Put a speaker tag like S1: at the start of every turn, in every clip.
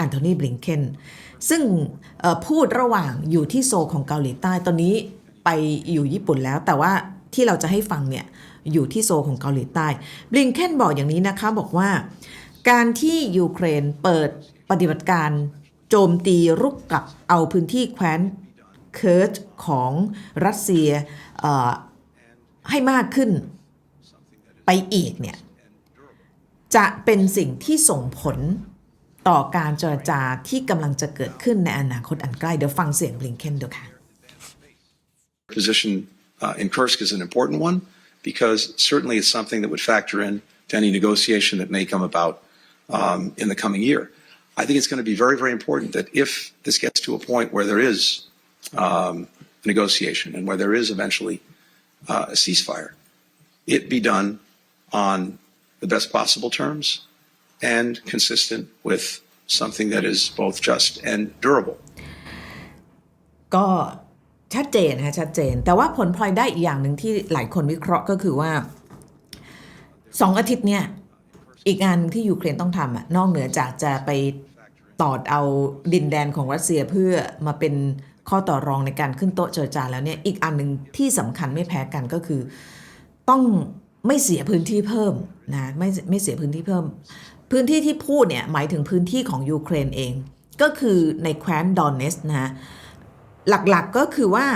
S1: แอนโทนีบลิงเคนซึ่งพูดระหว่างอยู่ที่โซของเกาหลีใต้ตอนนี้ไปอยู่ญี่ปุ่นแล้ว แต่ว่าที่เราจะให้ฟังเนี่ยอยู่ที่โซของเกาหลีใต้บลิงเคนบอกอย่างนี้นะคะบอกว่า การที่ยูเครนเปิดปฏิบัติการโจมตีรุกกลับเอาพื้นที่แคว้นเคิร์ชของรัสเซียให้มากขึ้นไปอีกเนี่ยจะเป็นสิ่งที่ส่งผล ต่อการเจรจาที่กำลังจะเกิดขึ้นในอนาคตอันใกล้ เดี๋ยวฟังเสียงบลิงเคนดูค่ะ
S2: position uh, in Kursk is an important one because certainly it's something that would factor in to any negotiation that may come about um, in the coming year. I think it's going to be very, very important that if this gets to a point where there is um, a negotiation and where there is eventually uh, a ceasefire, it be done on the best possible terms and consistent with something that is both just and durable.
S1: ก็ชัดเจนนะชัดเจน แต่ว่าผลพลอยได้อีกอย่างหนึ่งที่หลายคนวิเคราะห์ก็คือว่าสองอาทิตย์เนี่ย อีกงานที่ยูเครนต้องทำอะนอกเหนือจากจะไปตอดเอาดินแดนของรัสเซียเพื่อมาเป็นข้อต่อรองในการขึ้นโต๊ะเจรจาแล้วเนี่ย อีกอันหนึ่งที่สำคัญไม่แพ้กันก็คือ ต้องไม่เสียพื้นที่เพิ่ม นะไม่ไม่เสียพื้นที่เพิ่ม พื้นที่ที่พูดเนี่ยหมายถึงพื้นที่ของยูเครนเอง ก็คือในแคว้นดอนเนสนะหลักๆก็คือว่า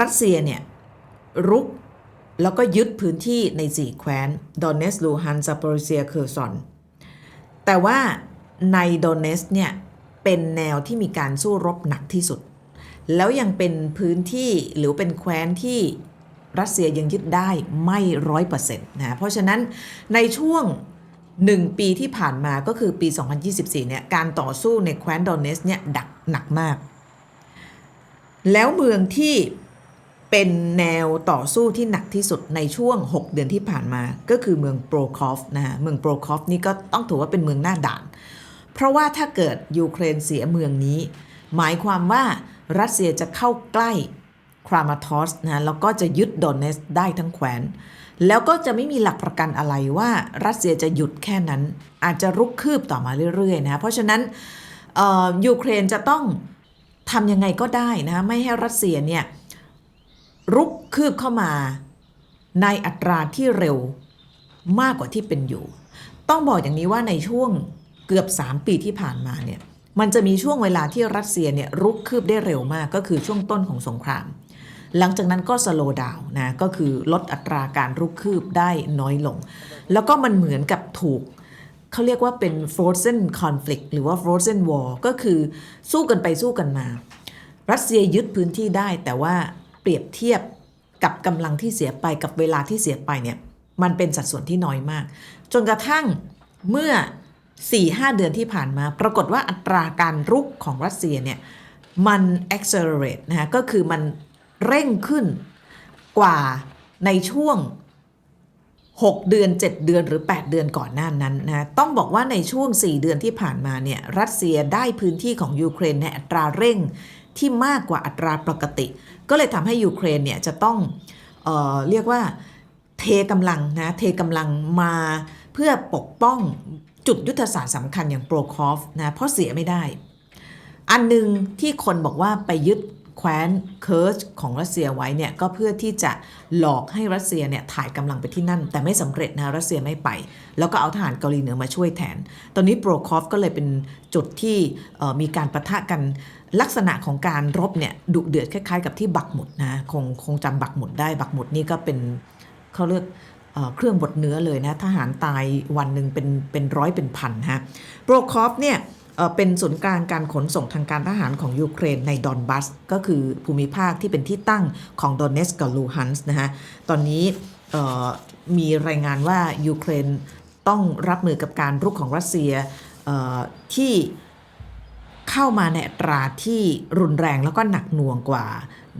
S1: รัสเซียเนี่ยรุกแล้วก็ยึดพื้นที่ในสี่แคว้นดอนเนสลูฮันซาโปริเซียเคอร์ซอนแต่ว่าในดอนเนสเนี่ยเป็นแนวที่มีการสู้รบหนักที่สุด แล้วยังเป็นพื้นที่หรือเป็นแคว้นที่ รัสเซียยังยึดได้ไม่ร้อยเปอร์เซ็นต์นะเพราะฉะนั้นในช่วง1ปีที่ผ่านมาก็คือปี 2024 เนี่ย การต่อสู้ในแคว้นดอนเนสเนี่ยดักหนักมาก แล้วเมืองที่เป็นแนวต่อสู้ที่หนักที่สุดในช่วง 6 เดือนที่ผ่านมา ก็คือเมืองโปรคอฟนะฮะ เมืองโปรคอฟนี่ก็ต้องถือว่าเป็นเมืองหน้าด่าน เพราะว่าถ้าเกิดยูเครนเสียเมืองนี้ หมายความว่ารัสเซียจะเข้าใกล้ ครามาทอสนะแล้วก็จะยึดดอนเนสได้ทั้งแคว้นแล้วก็จะไม่มีหลักประกันอะไรว่ารัสเซียจะหยุดแค่นั้น อาจจะรุกคืบต่อมาเรื่อยๆนะเพราะฉะนั้นยูเครนจะต้องทำยังไงก็ได้นะไม่ให้รัสเซียเนี่ยรุกคืบเข้ามาในอัตราที่เร็วมากกว่าที่เป็นอยู่ ต้องบอกอย่างนี้ว่าในช่วงเกือบ 3 ปีที่ผ่านมาเนี่ยมันจะมีช่วงเวลาที่รัสเซียเนี่ยรุกคืบได้เร็วมากก็คือช่วงต้นของสงคราม หลังจากนั้นก็สโลว์ดาวน์นะก็คือลดอัตราการรุกคืบได้น้อยลง แล้วก็มันเหมือนกับถูกเขาเรียกว่าเป็น frozen conflict หรือว่า frozen war ก็คือสู้กันไปสู้กันมา รัสเซียยึดพื้นที่ได้ แต่ว่าเปรียบเทียบกับกำลังที่เสียไปกับเวลาที่เสียไปเนี่ยมันเป็นสัดส่วนที่น้อยมาก จนกระทั่งเมื่อ 4-5 เดือนที่ผ่านมา ปรากฏว่าอัตราการรุกของรัสเซียเนี่ยมัน accelerate นะฮะก็คือมัน เร่งขึ้นกว่าในช่วง 6 เดือน 7 เดือนหรือ 8 เดือนก่อนหน้านั้นนะต้องบอกว่าในช่วง 4 เดือนที่ผ่านมาเนี่ยรัสเซียได้พื้นที่ของยูเครนในอัตราเร่งที่มากกว่าอัตราปกติ ก็เลยทำให้ยูเครนเนี่ยจะต้องเออเรียกว่าเทกำลังนะเทกำลังมาเพื่อปกป้องจุดยุทธศาสตร์สำคัญอย่างโปรคอฟนะเพราะเสียไม่ได้ อันหนึ่งที่คนบอกว่าไปยึด แคว้นเคิร์ชของรัสเซียไว้เนี่ยก็เพื่อที่จะหลอกให้รัสเซียเนี่ยถ่ายกำลังไปที่นั่น แต่ไม่สำเร็จนะรัสเซียไม่ไป แล้วก็เอาทหารเกาหลีเหนือมาช่วยแทน ตอนนี้โปรคอฟก็เลยเป็นจุดที่มีการประทะกันลักษณะของการรบเนี่ยดุเดือดคล้ายๆ กับที่บักหมุดนะคงคงจำบักหมุดได้บักหมุดนี่ก็เป็นเขาเรียกเครื่องบดเนื้อเลยนะทหารตายวันหนึ่งเป็นเป็นร้อยเป็นพันฮะโปรคอฟเนี่ย เป็นศูนย์กลางการขนส่งทางการทหารของยูเครนในดอนบัส ก็คือภูมิภาคที่เป็นที่ตั้งของดอนเนสกับลูฮันส์นะฮะ ตอนนี้มีรายงานว่ายูเครนต้องรับมือกับการรุกของรัสเซียที่เข้ามาในตราที่รุนแรงแล้วก็หนักหน่วงกว่า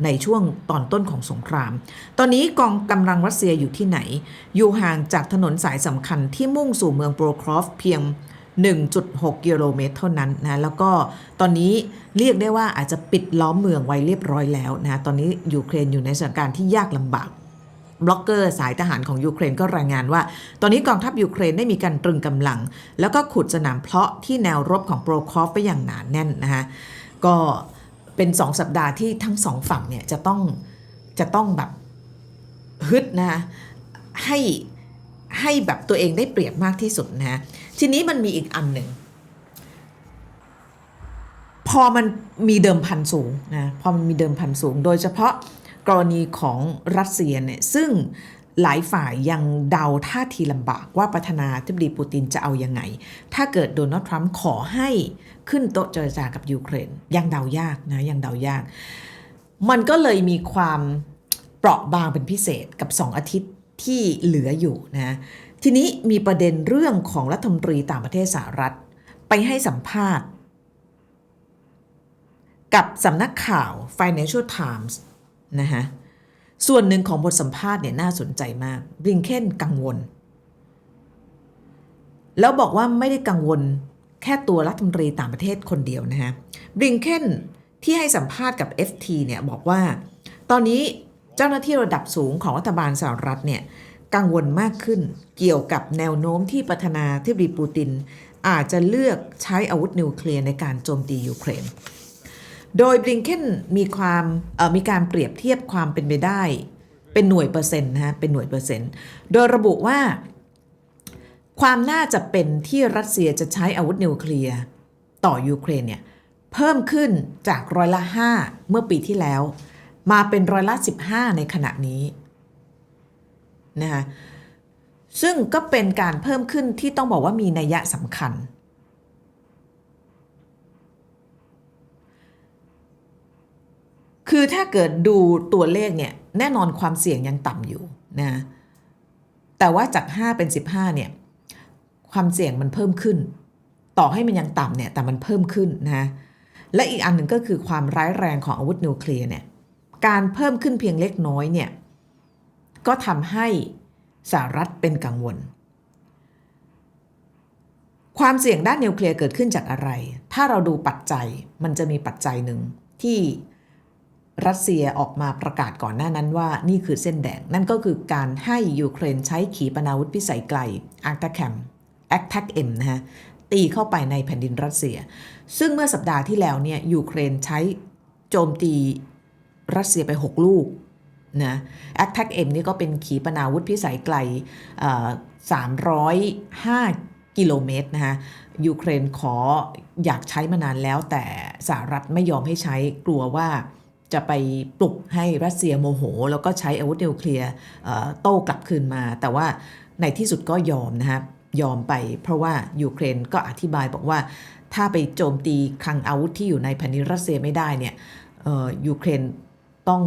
S1: ในช่วงตอนต้นของสงคราม ตอนนี้กองกำลังรัสเซียอยู่ที่ไหน อยู่ห่างจากถนนสายสำคัญที่มุ่งสู่เมืองโปรครอฟเพียง 1.6 กิโลเมตรเท่านั้นนะแล้วก็ตอนนี้เรียกได้ว่าอาจจะปิดล้อมเมืองไว้เรียบร้อยแล้วนะตอนนี้ยูเครนอยู่ในสถานการณ์ที่ยากลำบากบล็อกเกอร์สายทหารของยูเครนก็รายงานว่า ตอนนี้กองทัพยูเครนได้มีการตรึงกำลัง แล้วก็ขุดสนามเพาะที่แนวรบของโปรคอฟไปอย่างหนาแน่นนะคะก็เป็นสองสัปดาห์ที่ทั้งสองฝั่งเนี่ยจะต้องจะต้องแบบฮึดนะให้ ให้แบบตัวเองได้เปรียบมากที่สุดนะฮะทีนี้มันมีอีกอันหนึ่งพอมันมีเดิมพันสูงนะพอมันมีเดิมพันสูง โดยเฉพาะกรณีของรัสเซียเนี่ยซึ่งหลายฝ่ายยังเดาท่าทีลำบากว่าประธานาธิบดีปูตินจะเอายังไง ถ้าเกิดโดนัลด์ทรัมป์ขอให้ขึ้นโต๊ะเจรจากับยูเครน ยังเดายากนะยังเดายาก มันก็เลยมีความเปราะบางเป็นพิเศษกับ 2 อาทิตย์ ที่เหลืออยู่นะทีนี้มีประเด็นเรื่องของรัฐมนตรีต่างประเทศสหรัฐ ไปให้สัมภาษณ์ กับสำนักข่าว Financial Times นะฮะส่วนหนึ่งของบทสัมภาษณ์เนี่ยน่าสนใจมากบริงเคนกังวล แล้วบอกว่าไม่ได้กังวลแค่ตัวรัฐมนตรีต่างประเทศคนเดียวนะฮะบริงเคนที่ให้สัมภาษณ์กับ FT เนี่ยบอกว่า ตอนนี้ เจ้าหน้าที่ระดับสูงของรัฐบาลสหรัฐเนี่ยกังวลมากขึ้นเกี่ยวกับแนวโน้มที่ประธานาธิบดีปูติน อาจจะเลือกใช้อาวุธนิวเคลียร์ในการโจมตียูเครน โดยบริงเคนมีความมีการเปรียบเทียบความเป็นไปได้ เป็นหน่วยเปอร์เซ็นต์นะฮะเป็นหน่วยเปอร์เซ็นต์ โดยระบุว่า ความน่าจะเป็นที่รัสเซียจะใช้อาวุธนิวเคลียร์ต่อยูเครนเนี่ยเพิ่มขึ้นจากร้อยละ 5 เมื่อปีที่แล้ว มาเป็นร้อยละ 15 ในขณะนี้นะคะซึ่งก็เป็นการเพิ่มขึ้นที่ต้องบอกว่ามีนัยยะสำคัญ คือถ้าเกิดดูตัวเลขเนี่ยแน่นอนความเสี่ยงยังต่ำอยู่นะแต่ว่าจาก 5 เป็น 15เนี่ยความเสี่ยงมันเพิ่มขึ้น ต่อให้มันยังต่ำเนี่ยแต่มันเพิ่มขึ้นนะและอีกอันหนึ่งก็คือความร้ายแรงของอาวุธนิวเคลียร์เนี่ย การเพิ่มขึ้นเพียงเล็กน้อยเนี่ยก็ทำให้สหรัฐเป็นกังวล ความเสี่ยงด้านนิวเคลียร์เกิดขึ้นจากอะไร ถ้าเราดูปัจจัยมันจะมีปัจจัยหนึ่งที่รัสเซียออกมาประกาศก่อนหน้านั้นว่านี่คือเส้นแดง นั่นก็คือการให้ยูเครนใช้ขีปนาวุธพิสัยไกลอาร์ตแคมแอคแท็กเอ็มนะฮะตีเข้าไปในแผ่นดินรัสเซีย ซึ่งเมื่อสัปดาห์ที่แล้วเนี่ยยูเครนใช้โจมตี รัสเซียไป 6 ลูกนะแอคแทกเอ็มนี่ก็เป็นขีปนาวุธพิสัยไกลเอ่อ305 กิโลเมตรนะคะยูเครนขออยากใช้มานานแล้ว แต่สหรัฐไม่ยอมให้ใช้กลัวว่าจะไปปลุกให้รัสเซียโมโห แล้วก็ใช้อาวุธนิวเคลียร์โต้กลับคืนมา แต่ว่าในที่สุดก็ยอมนะครับยอมไปเพราะว่ายูเครนก็อธิบายบอกว่า ถ้าไปโจมตีคลังอาวุธที่อยู่ในแผ่นดินรัสเซียไม่ได้เนี่ยยูเครน ต้อง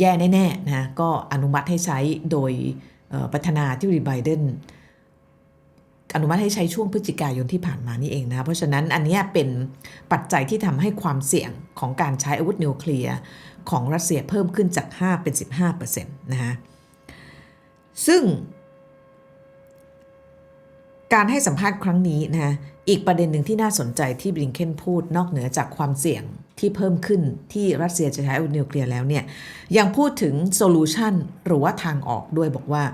S1: แย่แน่ๆนะก็อนุมัติให้ใช้โดยประธานาธิบดีไบเดนอนุมัติให้ใช้ช่วงพฤศจิกายนที่ผ่านมานี่เองนะ เพราะฉะนั้นอันนี้เป็นปัจจัยที่ทำให้ความเสี่ยงของการใช้อาวุธนิวเคลียร์ของรัสเซียเพิ่มขึ้นจาก 5 เป็น 15%นะฮะซึ่ง การให้สัมภาษณ์ครั้งนี้นะฮะอีกประเด็นหนึ่งที่น่าสนใจที่บริงเคนพูดนอกเหนือจากความเสี่ยง ที่เพิ่มขึ้นที่รัสเซียจะใช้อาวุธนิวเคลียร์แล้วเนี่ยยังพูดถึงโซลูชันหรือว่าทางออกด้วยบอกว่า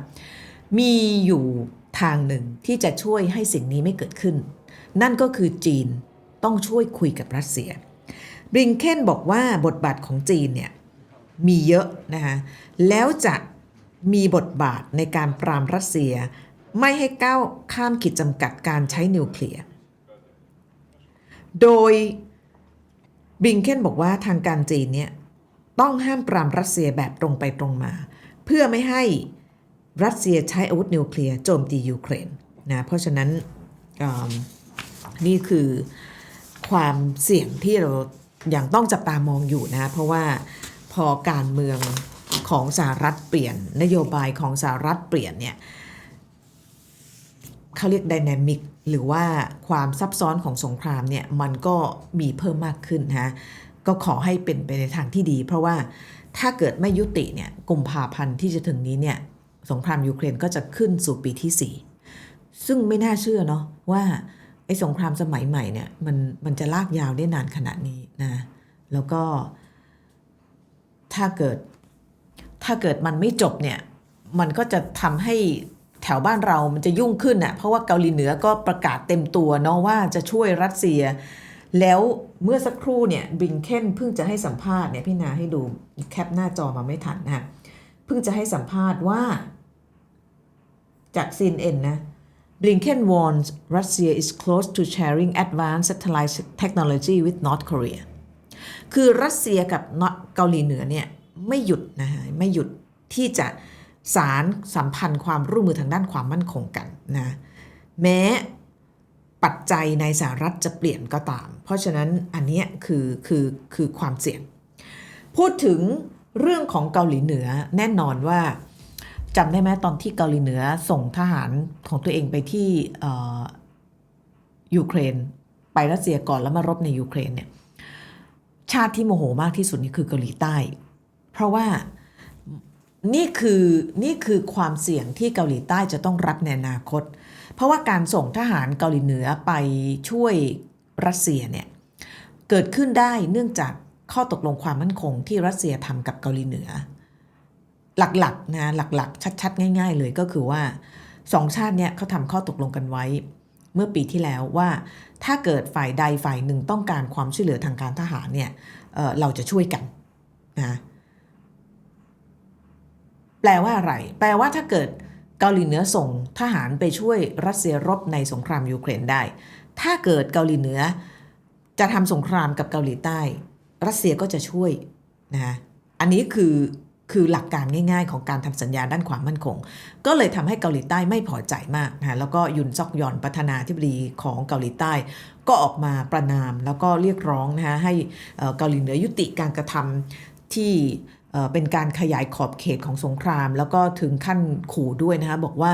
S1: มีอยู่ทางหนึ่งที่จะช่วยให้สิ่งนี้ไม่เกิดขึ้น นั่นก็คือจีนต้องช่วยคุยกับรัสเซียบริงเคนบอกว่าบทบาทของจีนเนี่ยมีเยอะนะคะแล้วจะมีบทบาทในการปรามรัสเซีย ไม่ให้ก้าวข้ามขีดจำกัดการใช้นิวเคลียร์ โดย บิงเคนบอกว่าทางการจีนเนี่ยต้องห้ามปรามรัสเซียแบบตรงไปตรงมา เพื่อไม่ให้รัสเซียใช้อาวุธนิวเคลียร์โจมตียูเครนนะเพราะฉะนั้นนี่คือความเสี่ยงที่เราอยัางต้องจับตามองอยู่นะ เพราะว่าพอการเมืองของสหรัฐเปลี่ยน นโยบายของสหรัฐเปลี่ยนเนี่ยเขาเรียกดินามิก หรือว่าความซับซ้อนของสงครามเนี่ยมันก็มีเพิ่มมากขึ้นนะก็ขอให้เป็นไปในทางที่ดี เพราะว่าถ้าเกิดไม่ยุติเนี่ยกุมภาพันธ์ที่จะถึงนี้เนี่ยสงครามยูเครนก็จะขึ้นสู่ปีที่ 4 ซึ่งไม่น่าเชื่อเนาะว่าไอ้สงครามสมัยใหม่เนี่ยมันมันจะลากยาวได้นานขนาดนี้นะแล้วก็ ถ้าเกิดถ้าเกิดมันไม่จบเนี่ย มันก็จะทำให้ แถวบ้านเรามันจะยุ่งขึ้นน่ะเพราะว่าเกาหลีเหนือก็ประกาศเต็มตัวเนาะว่าจะช่วยรัสเซีย แล้วเมื่อสักครู่เนี่ยบิงเคนเพิ่งจะให้สัมภาษณ์เนี่ยพี่นาให้ดูแคปหน้าจอมาไม่ทันนะเพิ่งจะให้สัมภาษณ์ว่า จาก CNN นนะ Blinken warns Russia is close to sharing advanced satellite technology with North Korea คือรัสเซียกับเกาหลีเหนือเนี่ยไม่หยุดนะฮะไม่หยุดที่จะ สารสัมพันธ์ความร่วมมือทางด้านความมั่นคงกันนะแม้ปัจจัยในสหรัฐจะเปลี่ยนก็ตาม เพราะฉะนั้นอันนี้คือคือคือความเสี่ยง พูดถึงเรื่องของเกาหลีเหนือแน่นอนว่าจำได้ไหมตอนที่เกาหลีเหนือส่งทหารของตัวเองไปที่ยูเครน ไปรัสเซียก่อนแล้วมารบในยูเครนเนี่ยชาติที่โมโหมากที่สุดนี่คือเกาหลีใต้ เพราะว่า นี่คือนี่คือความเสี่ยงที่เกาหลีใต้จะต้องรับในอนาคต เพราะว่าการส่งทหารเกาหลีเหนือไปช่วยรัสเซียเนี่ยเกิดขึ้นได้เนื่องจากข้อตกลงความมั่นคงที่รัสเซียทำกับเกาหลีเหนือ หลักๆนะหลักๆ ชัด ๆ ง่าย ๆ เลยก็คือว่าสองชาติเนี่ยเขาทำข้อตกลงกันไว้ เมื่อปีที่แล้วว่าถ้าเกิดฝ่ายใดฝ่ายหนึ่งต้องการความช่วยเหลือทางการทหารเนี่ยเเราจะช่วยกันนะ แปลว่าอะไร แปลว่าถ้าเกิดเกาหลีเหนือส่งทหารไปช่วยรัสเซียรบในสงครามยูเครนได้ ถ้าเกิดเกาหลีเหนือ จะทำสงครามกับเกาหลีใต้ รัสเซียก็จะช่วยนะอันนี้คือคือหลักการง่ายๆ ของการทำสัญญาด้านความมั่นคง ก็เลยทำให้เกาหลีใต้ไม่พอใจมากนะแล้วก็ยุนซอกยอนประธานาธิบดีของเกาหลีใต้ ก็ออกมาประนามแล้วก็เรียกร้องนะคะให้เกาหลีเหนือยุติการกระทำที่ เป็นการขยายขอบเขตของสงคราม แล้วก็ถึงขั้นขู่ด้วยนะคะบอกว่า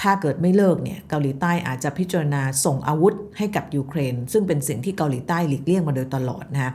S1: ถ้าเกิดไม่เลิกเนี่ยเกาหลีใต้อาจจะพิจารณาส่งอาวุธให้กับยูเครน ซึ่งเป็นสิ่งที่เกาหลีใต้หลีกเลี่ยงมาโดยตลอดนะคะ